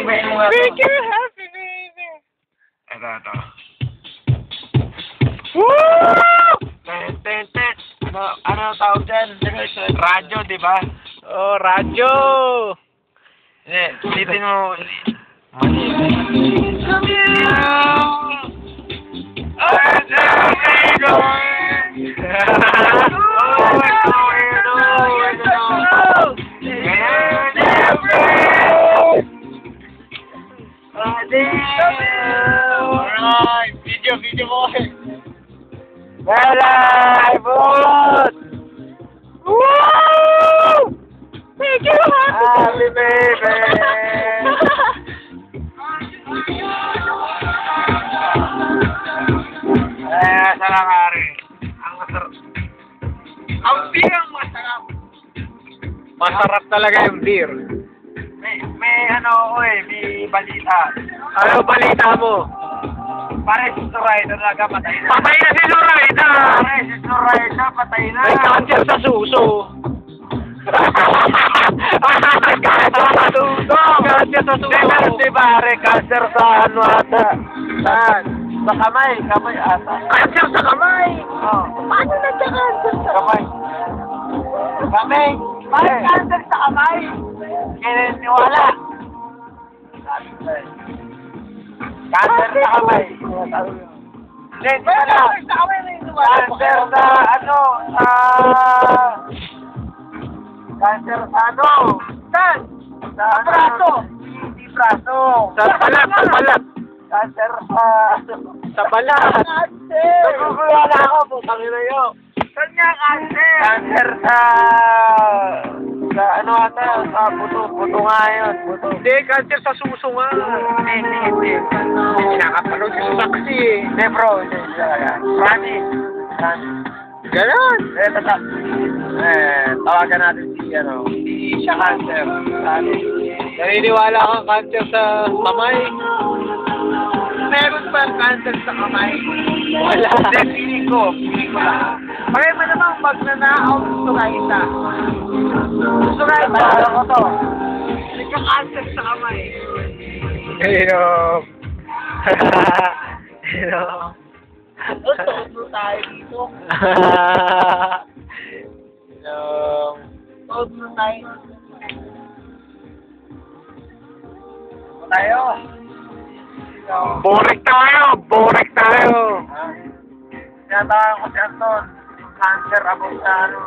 Make you happy, baby. And I know. Woo! Ano tawag dyan? Radyo, di ba? Oh, radyo! Hindi, sitin mo. Come here! Oh, there you go! Alright, video, video mo kasi. Wala, boot! Woo! Make you Happy baby! Eh. Masarap talaga yung beer. May, may ano ako eh, may balita. Ano balita mo? Pare si Zoraida talaga patay na. Patay na si Zoraida! Pare si Zoraida patay na. May cancer sa suso. cancer sa suso! Cancer sa suso! Di pare, cancer sa ano ata. Saan? Sa kamay, kamay ata. Cancer sa kamay! Oh. Paano nagka-cancer sa Kamay. Kamay. Bakit cancer sa kamay? Kaya niwala. Cancer sa kamay. Hindi, di ba na? Cancer sa ano? Sa... Cancer sa ano? Saan? Sa braso. Hindi braso. Sa balat, sa balat. Cancer sa... Balat. Nagugulo na ako, putang ina yun. Nga cancer? Cancer sa... Ano ata, sa puto. Puto nga yun. Hindi, cancer sa suso nga. Hindi, hindi. Hindi Saksi eh. Hindi, bro. Hindi. Promise. Ganon. Eh, tata. Eh, tawagan natin si, ano, si siya cancer. Sabi. Naniniwala kang cancer sa kamay? Meron ba cancer sa kamay? Wala. Hindi, feeling ko. Feeling ko lang. Pakaya mo naman pag nanakaw gusto ka isa. Gusto ka isa. Ano ko to? Nagka-cancer sa kamay. Inom. Inom. Toto tayo dito. Inom. Toto tayo. Tayo. Borek tayo! Borek tayo! Tinatawag ko si Anton. Cancer abot sa ano.